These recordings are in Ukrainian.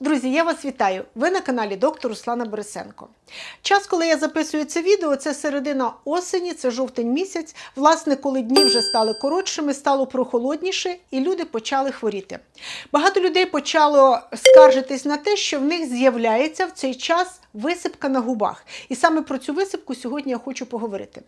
Друзі, я вас вітаю! Ви на каналі доктор Руслана Борисенко. Час, коли я записую це відео, це середина осені, це жовтень місяць. Власне, коли дні вже стали коротшими, стало прохолодніше, і люди почали хворіти. Багато людей почало скаржитись на те, що в них з'являється в цей час висипка на губах. І саме про цю висипку сьогодні я хочу поговорити.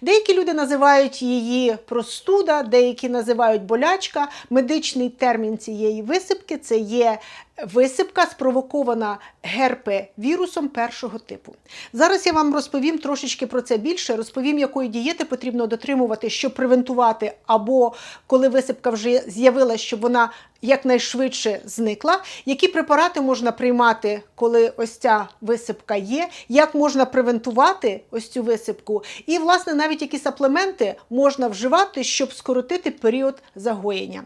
Деякі люди називають її простуда, деякі називають болячка. Медичний термін цієї висипки це є висипка, спровокована герпе-вірусом першого типу. Зараз я вам розповім трошечки про це більше, розповім, якої дієти потрібно дотримувати, щоб превентувати, або коли висипка вже з'явилася, щоб вона якнайшвидше зникла. Які препарати можна приймати, коли ось ця висипка є, як можна превентувати ось цю висипку, і, власне, навіть які саплементи можна вживати, щоб скоротити період загоєння.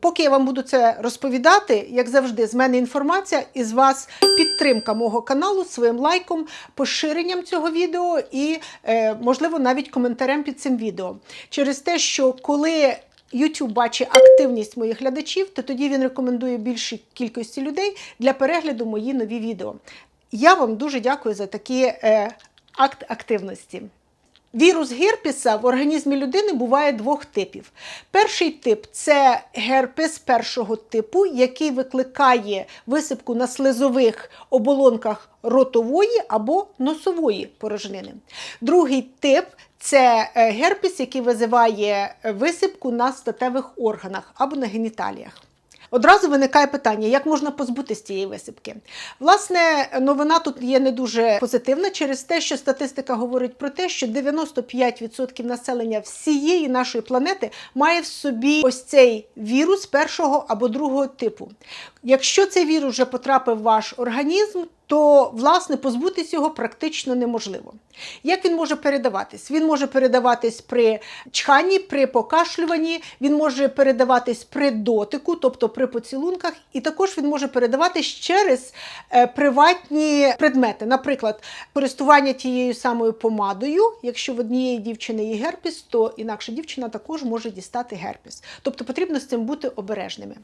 Поки я вам буду це розповідати, як завжди, з мене інформація і з вас підтримка мого каналу своїм лайком, поширенням цього відео і, е, можливо, навіть коментарем під цим відео. Через те, що коли YouTube бачить активність моїх глядачів, то тоді він рекомендує більшій кількості людей для перегляду мої нові відео. Я вам дуже дякую за такий е, акт активності. Вірус герпеса в організмі людини буває двох типів. Перший тип це герпес першого типу, який викликає висипку на слизових оболонках ротової або носової порожнини. Другий тип це е, герпес, який визиває висипку на статевих органах або на геніталіях. Одразу виникає питання, як можна позбутися цієї висипки. Власне, новина тут є не дуже позитивна через те, що статистика говорить про те, що 95% населення всієї нашої планети має в собі ось цей вірус першого або другого типу. Якщо цей вірус вже потрапив в ваш організм, то власне позбутись його практично неможливо. Як він може передаватись? Він може передаватись при чханні, при покашлюванні, він може передаватись при дотику, тобто при поцілунках, і також він може передаватись через е, приватні предмети. Наприклад, користування тією самою помадою. Якщо в однієї дівчини є герпес, то інакша дівчина також може дістати герпес. Тобто потрібно з цим бути обережними.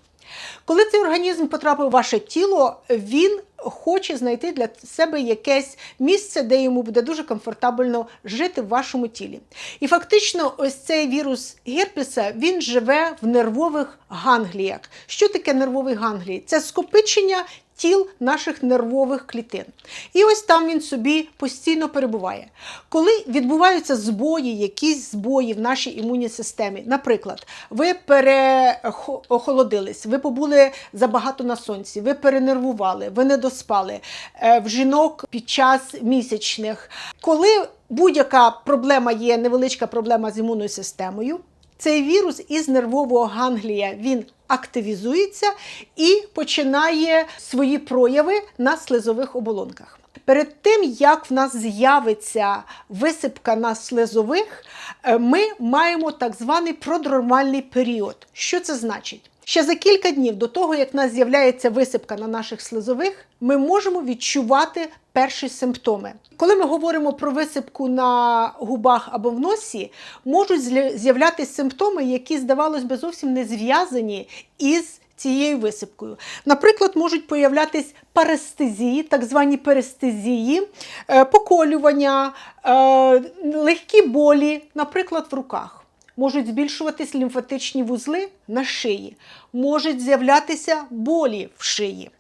Коли цей організм потрапив в ваше тіло, він хоче знайти для себе якесь місце, де йому буде дуже комфортабельно жити в вашому тілі. І фактично, ось цей вірус герпеса він живе в нервових гангліях. Що таке нервовий ганглій? Це скопичення. Тіл наших нервових клітин. І ось там він собі постійно перебуває. Коли відбуваються збої, якісь збої в нашій імунній системі, наприклад, ви переохолодились, ви побули забагато на сонці, ви перенервували, ви не доспали е, в жінок під час місячних. Коли будь-яка проблема є, невеличка проблема з імунною системою, цей вірус із нервового ганглія він активізується і починає свої прояви на слизових оболонках. Перед тим, як в нас з'явиться висипка на слизових, е, ми маємо так званий продрормальний період. Що це значить? Ще за кілька днів до того, як в нас з'являється висипка на наших слизових, ми можемо відчувати перші симптоми. Коли ми говоримо про висипку на губах або в носі, можуть з'являтися симптоми, які, здавалось би, зовсім не зв'язані із цією висипкою. Наприклад, можуть появлятись парестезії, так звані перестезії, е, поколювання, е, легкі болі, наприклад, в руках. Можуть збільшуватись лімфатичні вузли на шиї, можуть з'являтися болі в шиї.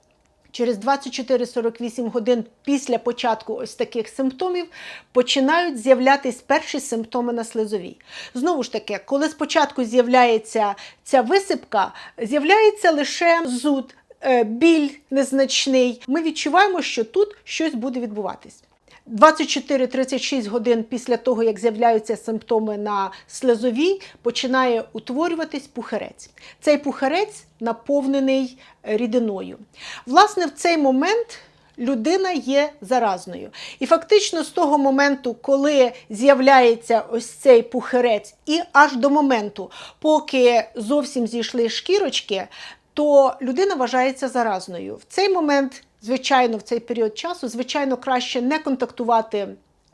Через 24-48 годин після початку ось таких симптомів починають з'являтися перші симптоми на слизовій. Знову ж таки, коли спочатку з'являється ця висипка, з'являється лише зуд, е, біль незначний. Ми відчуваємо, що тут щось буде відбуватись. 24-36 годин після того, як з'являються симптоми на слезовій, починає утворюватись пухарець. Цей пухарець наповнений рідиною. Власне, в цей момент. Людина є заразною. І фактично з того моменту, коли з'являється ось цей пухирець, і аж до моменту, поки зовсім зійшли шкірочки, то людина вважається заразною. В цей момент Звичайно, в цей період часу, звичайно, краще не контактувати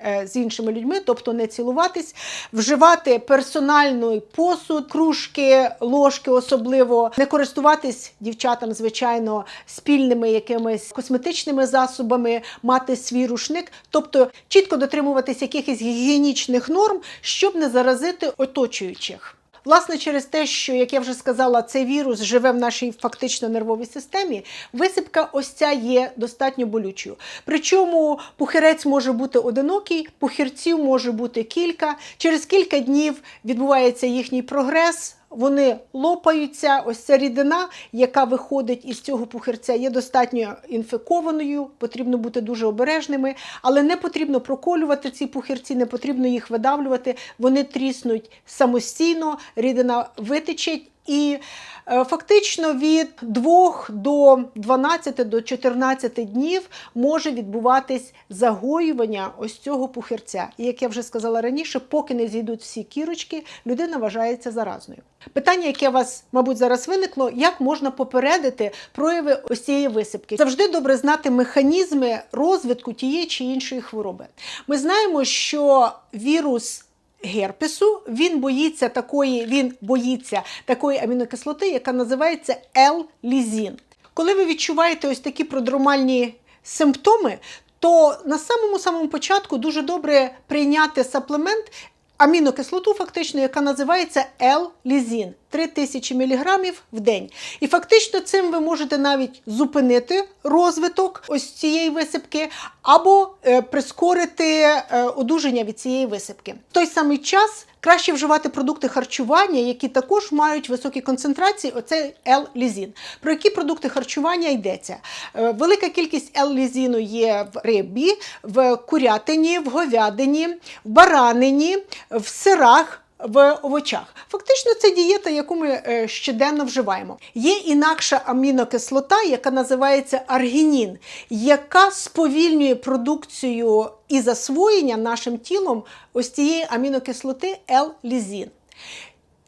е, з іншими людьми, тобто не цілуватись, вживати персональний посуд, кружки, ложки, особливо не користуватись дівчатам, звичайно, спільними якимись косметичними засобами, мати свій рушник, тобто чітко дотримуватись якихось гігієнічних норм, щоб не заразити оточуючих. Власне, через те, що, як я вже сказала, цей вірус живе в нашій фактично нервовій системі, висипка ось ця є достатньо болючою. Причому пухирець може бути одинокий, пухірців може бути кілька. Через кілька днів відбувається їхній прогрес. Вони лопаються. Ось ця рідина, яка виходить із цього пухирця, є достатньо інфікованою. Потрібно бути дуже обережними, але не потрібно проколювати ці пухирці, не потрібно їх видавлювати. Вони тріснуть самостійно, рідина витече. І е, фактично від 2 до 12 до 14 днів може відбуватись загоювання ось цього пухирця. І як я вже сказала раніше, поки не зійдуть всі кірочки, людина вважається заразною. Питання, яке у вас, мабуть, зараз виникло, як можна попередити прояви ось цієї висипки? Завжди добре знати механізми розвитку тієї чи іншої хвороби. Ми знаємо, що вірус герпесу, він боїться такої, він боїться такої амінокислоти, яка називається L-лізін. Коли ви відчуваєте ось такі продромальні симптоми, то на самому самому початку дуже добре прийняти саплемент. Амінокислоту, фактично, яка називається L-лізін 3000 мг в день. І фактично цим ви можете навіть зупинити розвиток ось цієї висипки, або е, прискорити е, одужання від цієї висипки. В той самий час краще вживати продукти харчування, які також мають високі концентрації, оцей L-лізін. Про які продукти харчування йдеться? Е, Велика кількість L-лізіну є в рибі, в курятині, в говядині, в баранині, в сирах. В овочах. Фактично, це дієта, яку ми е, щоденно вживаємо. Є інакша амінокислота, яка називається аргінін, яка сповільнює продукцію і засвоєння нашим тілом ось цієї амінокислоти L-лізін.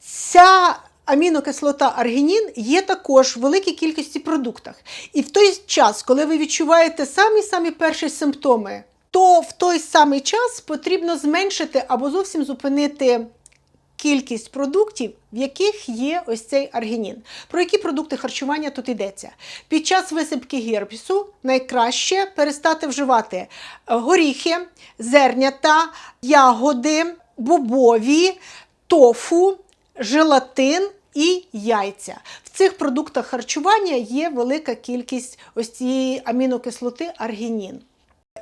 Ця амінокислота аргінін є також в великій кількості продуктах. І в той час, коли ви відчуваєте самі-самі перші симптоми, то в той самий час потрібно зменшити або зовсім зупинити кількість продуктів, в яких є ось цей аргінін. Про які продукти харчування тут йдеться? Під час висипки герпесу найкраще перестати вживати е, горіхи, зернята, ягоди, бобові, тофу, желатин і яйця. В цих продуктах харчування є велика кількість ось цієї амінокислоти аргінін.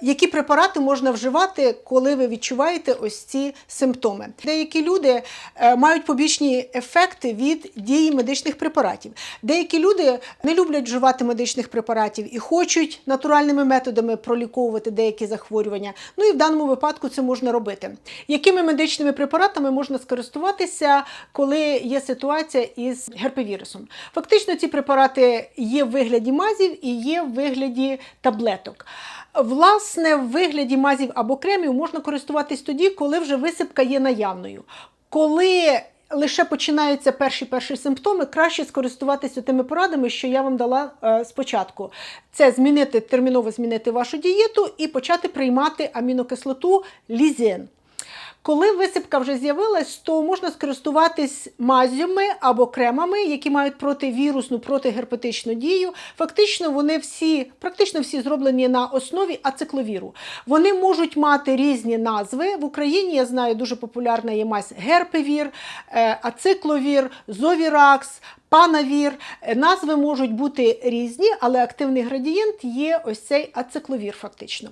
Які препарати можна вживати, коли ви відчуваєте ось ці симптоми? Деякі люди е, мають побічні ефекти від дії медичних препаратів. Деякі люди не люблять вживати медичних препаратів і хочуть натуральними методами проліковувати деякі захворювання. Ну і в даному випадку це можна робити. Якими медичними препаратами можна скористуватися, коли є ситуація із герпевірусом? Фактично, ці препарати є в вигляді мазів і є в вигляді таблеток. Власне, в вигляді мазів або кремів можна користуватись тоді, коли вже висипка є наявною. Коли лише починаються перші перші симптоми, краще скористуватися тими порадами, що я вам дала е, спочатку. Це змінити терміново змінити вашу дієту і почати приймати амінокислоту лізин. Коли висипка вже з'явилась, то можна скористуватись мазями або кремами, які мають противірусну, протигерпетичну дію. Фактично, вони всі, практично всі зроблені на основі ацикловіру. Вони можуть мати різні назви. В Україні я знаю, дуже популярна є мазь герпевір, е, ацикловір, зовіракс. Панавір, Е, назви можуть бути різні, але активний градієнт є ось цей ацикловір, фактично.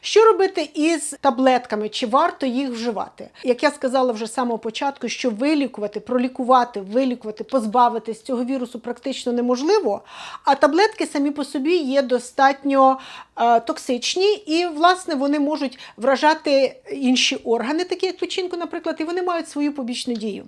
Що робити із таблетками? Чи варто їх вживати? Як я сказала вже з самого початку, що вилікувати, пролікувати, вилікувати, позбавитись цього вірусу практично неможливо. А таблетки самі по собі є достатньо токсичні, і, власне, вони можуть вражати інші органи, такі як печінку, наприклад, і вони мають свою побічну дію.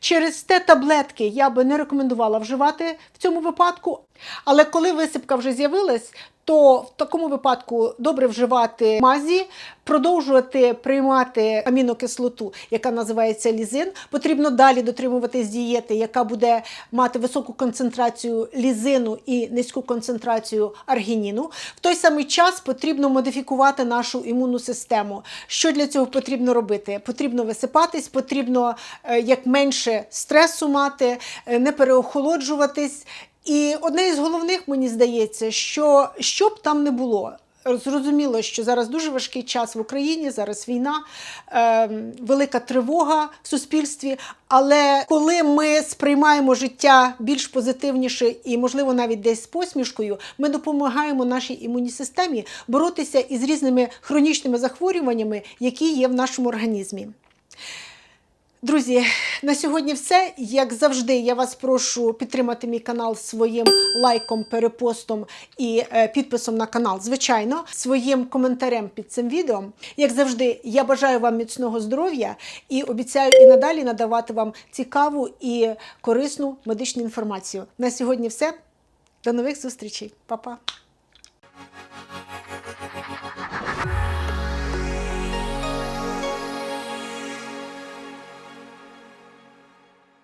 Через те таблетки я би не рекомендувала вживати в цьому випадку. Але коли висипка вже з'явилась, то в такому випадку добре вживати мазі, продовжувати приймати амінокислоту, яка називається лізин. Потрібно далі дотримуватись дієти, яка буде мати високу концентрацію лізину і низьку концентрацію аргініну. В той самий той час потрібно модифікувати нашу імунну систему. Що для цього потрібно робити? Потрібно висипатись, потрібно е, як менше стресу мати, е, не переохолоджуватись. І одне із головних, мені здається, що що б там не було. Зрозуміло, що зараз дуже важкий час в Україні, зараз війна, е, велика тривога в суспільстві. Але коли ми сприймаємо життя більш позитивніше і, можливо, навіть десь з посмішкою, ми допомагаємо нашій імунній системі боротися із різними хронічними захворюваннями, які є в нашому організмі. Друзі, на сьогодні все. Як завжди, я вас прошу підтримати мій канал своїм лайком, перепостом і е, підписом на канал. Звичайно, своїм коментарем під цим відео. Як завжди, я бажаю вам міцного здоров'я і обіцяю і надалі надавати вам цікаву і корисну медичну інформацію. На сьогодні все. До нових зустрічей, Па-па!